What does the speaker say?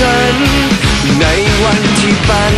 ฉัน ในวันที่ปัน